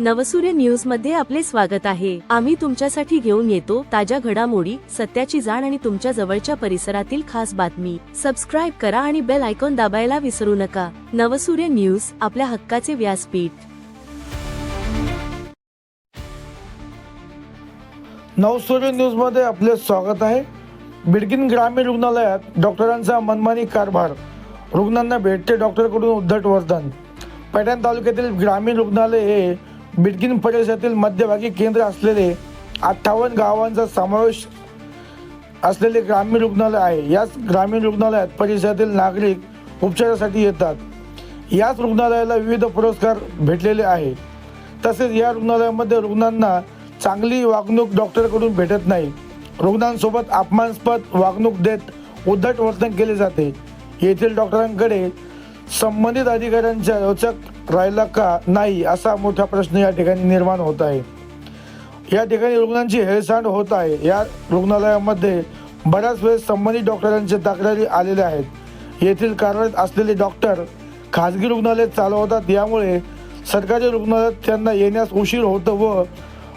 नवसूर्य न्यूजमध्ये आपले स्वागत आहे. आम्ही तुमच्यासाठी घेऊन येतो ताज्या घडामोडी सत्याची जाण आणि तुमच्या जवळच्या परिसरातील खास बातमी. सबस्क्राईब करा आणि बेल आयकॉन दाबायला विसरू नका. नवसूर्य न्यूज आपल्या हक्काचे व्यासपीठ. नवसूर्य न्यूजमध्ये आपले स्वागत आहे. बिडकिन ग्रामीण रुग्णालयात डॉक्टरांचा मनमानी कारभार. रुग्णांना भेटते डॉक्टरकडून उद्धट वर्तन पैठण तालुक्यातील ग्रामीण रुग्णालय हे बिटकिन प्रदेशातील मध्यभागी केंद्र असलेले अठ्ठावन्न गावांचा समावेश असलेले ग्रामीण रुग्णालय आहे. याच ग्रामीण रुग्णालयात परिसरातील नागरिक उपचारासाठी येतात. याच रुग्णालयाला विविध पुरस्कार भेटलेले आहे. तसेच या रुग्णालयामध्ये रुग्णांना चांगली वागणूक डॉक्टरकडून भेटत नाही. रुग्णांसोबत अपमानास्पद वागणूक देत उद्धट वर्तन केले जाते. येथील डॉक्टरांकडे संबंधित अधिकाऱ्यांच्या रोचक राहिला का नाही असा मोठा प्रश्न या ठिकाणी निर्माण होत आहे. या ठिकाणी रुग्णांची हेळसांड होत आहे. या रुग्णालयामध्ये बऱ्याच वेळेस संबंधित डॉक्टरांच्या तक्रारी आलेल्या आहेत. येथील कार्यरत असलेले डॉक्टर खाजगी रुग्णालय चालवतात. यामुळे सरकारी रुग्णालयात त्यांना येण्यास उशीर होतो व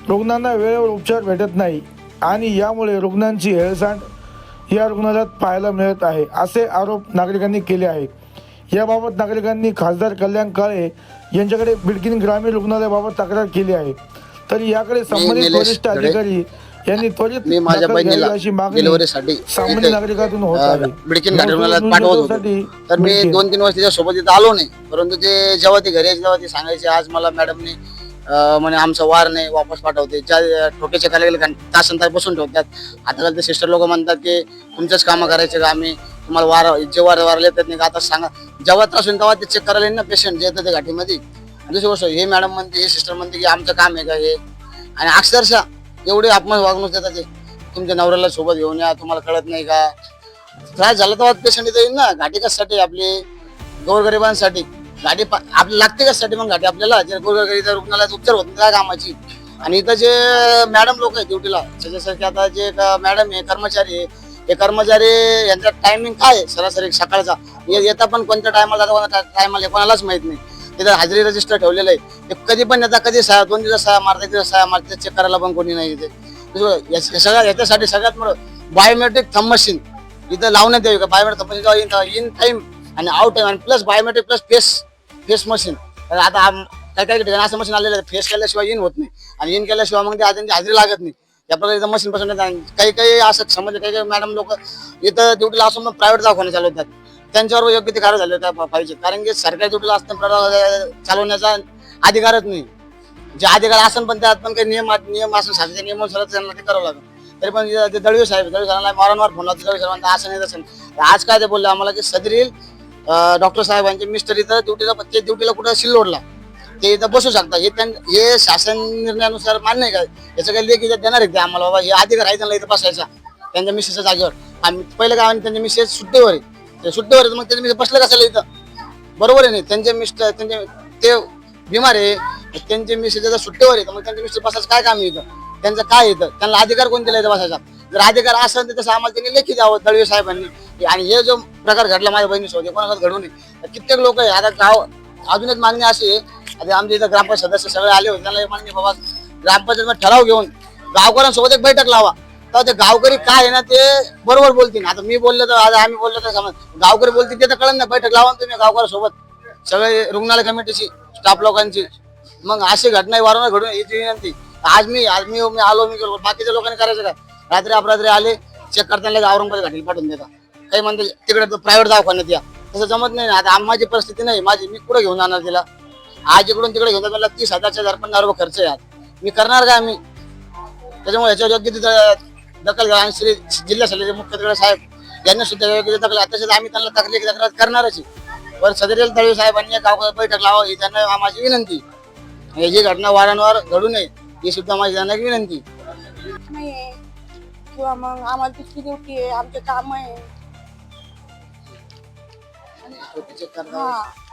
रुग्णांना वेळेवर उपचार भेटत नाही आणि यामुळे रुग्णांची हेळसांड या रुग्णालयात पाहायला मिळत आहे असे आरोप नागरिकांनी केले आहे याबाबत नागरिकांनी खासदार कल्याण काळे यांच्याकडे बिडकीन ग्रामीण रुग्णालयाबाबत तक्रार केली आहे. तरी याकडे संबंधित वरिष्ठ. अधिकारी यांनी त्वरित माझ्या बहिणीला अशी मागणी सामान्य नागरिकातून होत आहे. बिडकीन रुग्णालयात पाठवत न्यूजसाठी तर मी. दोन तीन वर्ष सोबत इथं आलो नाही. परंतु ते जेव्हा ती घरी तेव्हा ती सांगायची आज मला मॅडमने म्हणे आमचा वार नाही वापस पाठवते. ज्या ठोक्याच्या खाली गेले तासन तास बसून ठेवतात. आता ते सिस्टर लोक म्हणतात की तुमचंच कामं करायचे का आम्ही? तुम्हाला वार जे वार वारले येतात नाही का आता सांगा. जेव्हा त्रास होईल तेव्हा ते चेक करायला येईल ना पेशंट जे येतं ते घाटीमध्ये दुसरी गोष्ट हे मॅडम म्हणते हे सिस्टर म्हणते की आमचं काम आहे का हे? आणि अक्षरशः एवढे अपमान वागणूक देतात ते. तुमच्या नवऱ्याला सोबत घेऊन या तुम्हाला कळत नाही का? त्रास झाला तेव्हा पेशंट इथं येईल ना. घाटी कशासाठी आपली? गोरगरिबांसाठी. गाडी आपली लागते कशासाठी मग गाडी आपल्याला? जर गोरगरीब रुग्णालयात उपचार होत नाही कामाची. आणि इथं जे मॅडम लोक आहेत ड्युटीला त्याच्यासारखे आता जे मॅडम आहे कर्मचारी आहे हे कर्मचारी यांचा टायमिंग काय आहे? सरासरी सकाळचा. येता पण कोणत्या टायमाला जाता टायमाला कोणालाच माहीत नाही. तिथं हाजरी रजिस्टर ठेवलेलं आहे. ते कधी पण येतात कधी सहा दोन दिवस सहा मारता दिवस सहा मारते चेक करायला पण कोणी नाही इथे. सगळ्या याच्यासाठी सगळ्यात मोठं बायोमेट्रिक थंब मशीन इथं लावण्यात यावी का? Biometric thumb machine in time आणि आउट टाईम आणि plus biometric plus face face machine आता काही काही ठिकाणी असं मशीन आलेलं आहे फेस केल्याशिवाय इन होत नाही. आणि इन केल्याशिवाय मग ते त्यांची हाजरी लागत नाही. या प्रकारे इथं मशीन पासून काही काही असं समज काही काही मॅडम लोक इथं ड्युटीला असून मग प्रायव्हेट दवाखाने चालवतात त्यांच्यावर योग्य ते कार्य झाले का पाहिजे. कारण की सरकारी ड्युटीला असताना private चालवण्याचा अधिकारच नाही. जे अधिकार असन पण त्यात पण काही नियम नियम असून शासनाचे नियमानुसार त्यांना ते करावं लागेल. तरी पण जे- ते दळवी साहेब दळवी साहेबांना वारंवार फोन लावतो दळवी साहेबांना असं नाही तसं नाही. आज काय ते बोलले आम्हाला की सदरील डॉक्टर साहेबांचे मिस्टर इथं ड्युटीला ते ड्युटीला कुठं सिल्लोडला ते इथं बसू शकतात. हे त्यां हे शासन निर्णयानुसार मान्य आहे याचं काही लेखी देणार आहे ते आम्हाला बाबा? हे अधिकार आहे त्यांना इथं बसायचा. त्यांच्या मिसेसच्या जागेवर. आम्ही पहिलं काय त्यांच्या मिसेस सुट्टीवर आहे. ते सुट्टीवर मग त्यांच्या मिसेस बसलं कशाला इथं? बरोबर आहे नाही त्यांचे मिस्टर त्यांचे ते बिमार आहे. त्यांचे मिसेस जर सुट्टीवर आहे मग त्यांचे मिस्टर बसायचं काय काम येतं इथं? त्यांचं काय येतं त्यांना अधिकार कोण दिला इथं बसायचा? जर अधिकार असेल तर तसं आम्हाला त्यांनी लेखी द्यावं दळवे साहेबांनी. आणि हे जो प्रकार घडला माझ्या बहिणीसोबत हे कोणाकडे घडू नये. तर कित्येक लोक आहे. आता गाव अजून एक मागणी अशी आहे आता आमच्या इथं ग्रामपंचायत सदस्य सगळे आले होते. त्यांना एक बाबा ग्रामपंचायत ठराव घेऊन गावकऱ्यांसोबत एक बैठक लावा. तर ते गावकरी काय आहे ना ते बरोबर बोलतील. आता मी बोललो तर आता आम्ही बोललो तर समज. गावकरी बोलतील ते तर कळत नाही बैठक लावा ना तुम्ही गावकऱ्यासोबत. सगळे रुग्णालय कमिटीची स्टाफ लोकांची. मग अशी घटना वारंवार घडून याची विनंती आज मी आज मी मी आलो मी गेलो. बाकीच्या लोकांनी करायचं काय? रात्री अपरात्री आले चेक करताना औरंगाबाद घाटील पाठवून देता काही म्हणते तिकडे प्रायव्हेट दवाखान्यात या. तसं जमत नाही ना. आता माझी परिस्थिती नाही. माझी मी कुठे घेऊन जाणार तिला? आज इकडून तिकडे घेऊन जात मला तीस हजारच्या हजार पण रुपये खर्च आहे आज. मी करणार काय मी? त्याच्यामुळे याच्यावर योग्य ती द- दखल घ्या. आणि श्री जिल्हा शल्य मुख्य तिकडे साहेब यांनी सुद्धा योग्य दखल. तसेच आम्ही त्यांना तक्रार तक्रार करणारच. पण सदरील तळवी साहेबांनी गाव बैठक लावा ही त्यांना माझी विनंती. हे जी घटना वारंवार घडू नये ही सुद्धा माझी त्यांना एक विनंती. किंवा मग आम्हाला दुसरी ड्युटी आहे आमचे काम आहे.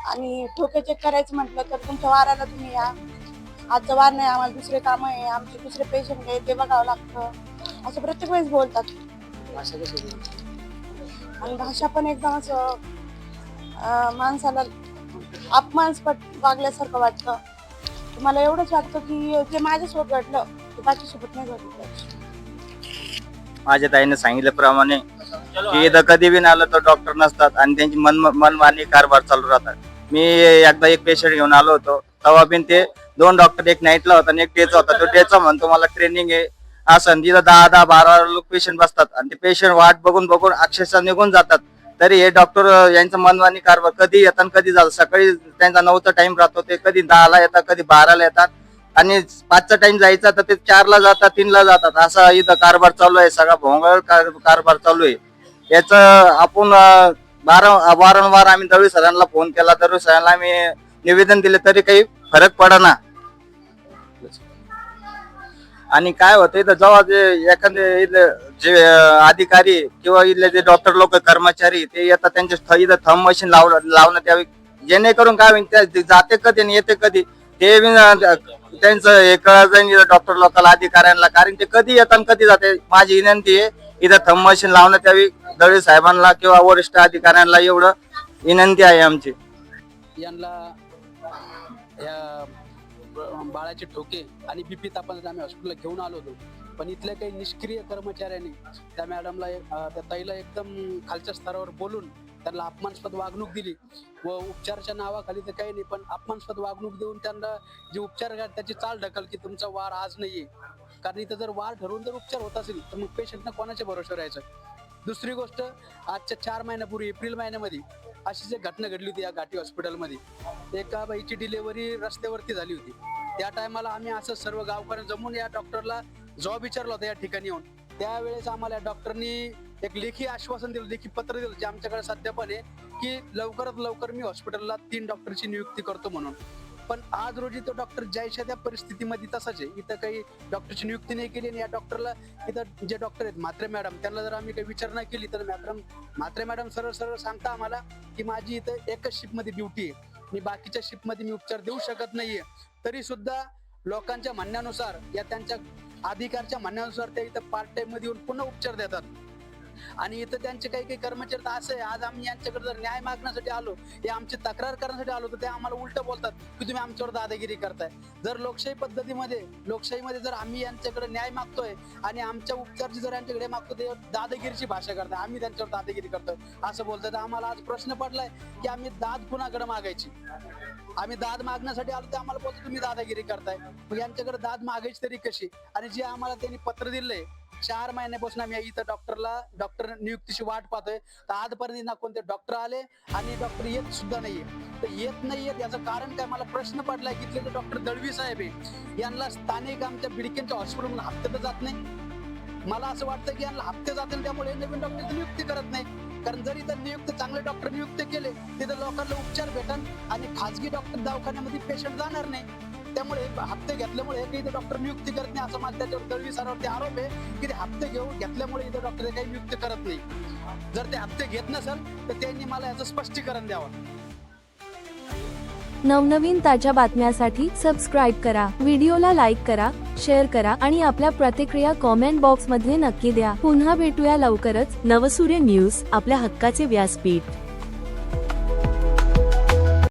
आणि ठोके चेक करायचं म्हटलं तर तुमच्या वाराला तुम्ही या. आजचा वार नाही आम्हाला दुसरे काम आहे आमचे दुसरे पेशंट आहे ते बघावं लागतं. असं प्रत्येक वेळेस बोलतात. भाषा कशी आहे? आणि भाषा पण एकदम असं अं, माणसाला अपमानस्पद वागल्यासारखं वाटतं. मला एवढंच वाटतं की जे माझ्यासोबत घडलं ते बाकीसोबत नाही घडलं. पाहिजे. माझ्या ताईने सांगितल्याप्रमाणे की इथं कधी बी आलं तर डॉक्टर नसतात आणि त्यांची मन मनमानी कारभार चालू राहतात. मी एकदा एक पेशंट घेऊन आलो होतो. तेव्हा बिन ते दोन डॉक्टर एक नाईटला होता आणि एक डेचा होता. तो डेचा म्हणतो मला ट्रेनिंग आहे. असं आणि तिथं दहा दहा बारा लोक पेशंट बसतात. आणि ते पेशंट वाट बघून बघून अक्षरशः निघून जातात. तरी हे डॉक्टर यांचं मनमानी कारभार कधी येतात कधी जातात सकाळी त्यांचा नऊचा टाइम राहतो. ते कधी दहाला येतात कधी बाराला येतात. आणि पाचचा टाइम जायचा तर ते चारला जातात तीनला जातात. असा इथं कारभार चालू आहे. सगळा भोंगळ कार- कारभार चालू आहे. याचं आपण बार वारंवार आम्ही दळवी सरांना फोन केला. दळवी सरांना आम्ही निवेदन दिले तरी काही फरक पडना. आणि काय होतं इथं जेव्हा जे एखादे इथले जे अधिकारी किंवा इथले जे डॉक्टर लोक कर्मचारी ते येतात त्यांचे इथं थंब मशीन लाव लावण्यात यावी जेणेकरून काय होईल ते जाते कधी आणि येते कधी ते त्यांचं हे कळ जाईल डॉक्टर लोकांना अधिकाऱ्यांना कारण ते कधी येतात कधी जाते. माझी विनंती आहे इथं थंब मशीन लावण्यात यावी दळवी साहेबांना किंवा वरिष्ठ अधिकाऱ्यांना एवढं विनंती आहे आमची. यांना या बाळाचे ठोके आणि बीपी तापासाठी आम्ही हॉस्पिटलला घेऊन आलो होतो. पण इथल्या काही निष्क्रिय कर्मचाऱ्यांनी त्या मॅडमला त्या ताईला एकदम खालच्या स्तरावर बोलून त्यांना अपमानस्पद वागणूक दिली व उपचाराच्या नावाखाली तर काही नाही पण अपमानस्पद वागणूक देऊन त्यांना जे उपचार त्याची चाल ढकल की तुमचा वार आज नाहीये. कारण इथं जर वार ठरवून जर उपचार होत असेल तर मग पेशंटनं कोणाच्या भरोश्यावर राहायचं? दुसरी गोष्ट आजच्या चार महिन्यापूर्वी एप्रिल महिन्यामध्ये अशीच एक घटना घडली होती या घाटी हॉस्पिटलमध्ये एका बाईची डिलेवरी रस्त्यावरती झाली होती. त्या टायमाला आम्ही असं सर्व गावकऱ्यांना जमून या डॉक्टरला जॉब विचारला होता या ठिकाणी येऊन. त्यावेळेस आम्हाला या डॉक्टरनी एक लेखी आश्वासन दिलं लेखी पत्र दिलं जे आमच्याकडे सध्या पण आहे की लवकरात लवकर मी हॉस्पिटलला तीन डॉक्टरची नियुक्ती करतो म्हणून. पण आज रोजी तो डॉक्टर ज्याच्या त्या परिस्थितीमध्ये तसाच आहे. इथं काही डॉक्टरची नियुक्ती नाही केली आणि या डॉक्टरला इथं जे डॉक्टर आहेत म्हात्रे मॅडम त्यांना जर आम्ही काही विचारणा केली तर मॅडम म्हात्रे मॅडम सरळ सरळ सांगता आम्हाला की माझी इथं एकच शिफ्टमध्ये ड्युटी आहे. मी बाकीच्या शिपमध्ये मी उपचार देऊ शकत नाहीये. तरी सुद्धा लोकांच्या म्हणण्यानुसार या त्यांच्या अधिकारच्या म्हणण्यानुसार ते इथं पार्ट टाइममध्ये येऊन पुन्हा उपचार देतात. आणि इथं त्यांचे काही काही कर्मचारी तर असं आहे. आज आम्ही यांच्याकडे जर न्याय मागण्यासाठी आलो हे आमची तक्रार करण्यासाठी आलो तर ते आम्हाला उलट बोलतात की तुम्ही आमच्यावर दादागिरी करताय. जर लोकशाही पद्धतीमध्ये लोकशाहीमध्ये जर आम्ही यांच्याकडे न्याय मागतोय आणि आमच्या उपचारची जर यांच्याकडे मागतो ते दादागिरीची भाषा करताय. आम्ही त्यांच्यावर दादागिरी करतोय. असं बोलतात. आम्हाला आज प्रश्न पडलाय की आम्ही दाद कुणाकडे मागायची? आम्ही दाद मागण्यासाठी आलो ते आम्हाला बोलतो तुम्ही दादागिरी करताय. यांच्याकडे दाद मागायची तरी कशी? आणि जे आम्हाला त्यांनी पत्र दिलंय चार महिन्यापासून आम्ही इथं डॉक्टरला डॉक्टर नियुक्तीची वाट पाहतोय. तर आजपर्यंत ना कोणते डॉक्टर आले आणि डॉक्टर येत सुद्धा नाहीये. तर येत नाहीयेत याचं कारण काय? मला प्रश्न पडलाय की इथले डॉक्टर दळवी साहेब आहे यांना स्थानिक आमच्या बिडकेंच्या हॉस्पिटलमधून हप्ते तर जात नाही. मला असं वाटतं की यांना हप्ते जातील त्यामुळे नवीन डॉक्टरची नियुक्ती करत नाही. कारण जरी इथं नियुक्त चांगले डॉक्टर नियुक्त केले तिथं लोकांना उपचार भेटन आणि खाजगी डॉक्टर दवाखान्यामध्ये पेशंट जाणार नाही. त्यामुळे हप्ते घेतल्यामुळे काही डॉक्टर नियुक्ती करत नाही असं माझं त्याच्यावर दळवी सरावरती आरोप आहे की ते हप्ते घेऊन घेतल्यामुळे इथं डॉक्टर काही नियुक्ती करत नाही. जर ते हप्ते घेत नसेल तर त्यांनी मला याचं स्पष्टीकरण द्यावं. नवनवीन ताज्या बातम्यासाठी सबस्क्राईब करा व्हिडिओला लाईक करा शेअर करा आणि आपल्या प्रतिक्रिया कॉमेंट बॉक्समध्ये नक्की द्या. पुन्हा भेटूया लवकरच. नवसूर्य न्यूज आपल्या हक्काचे व्यासपीठ.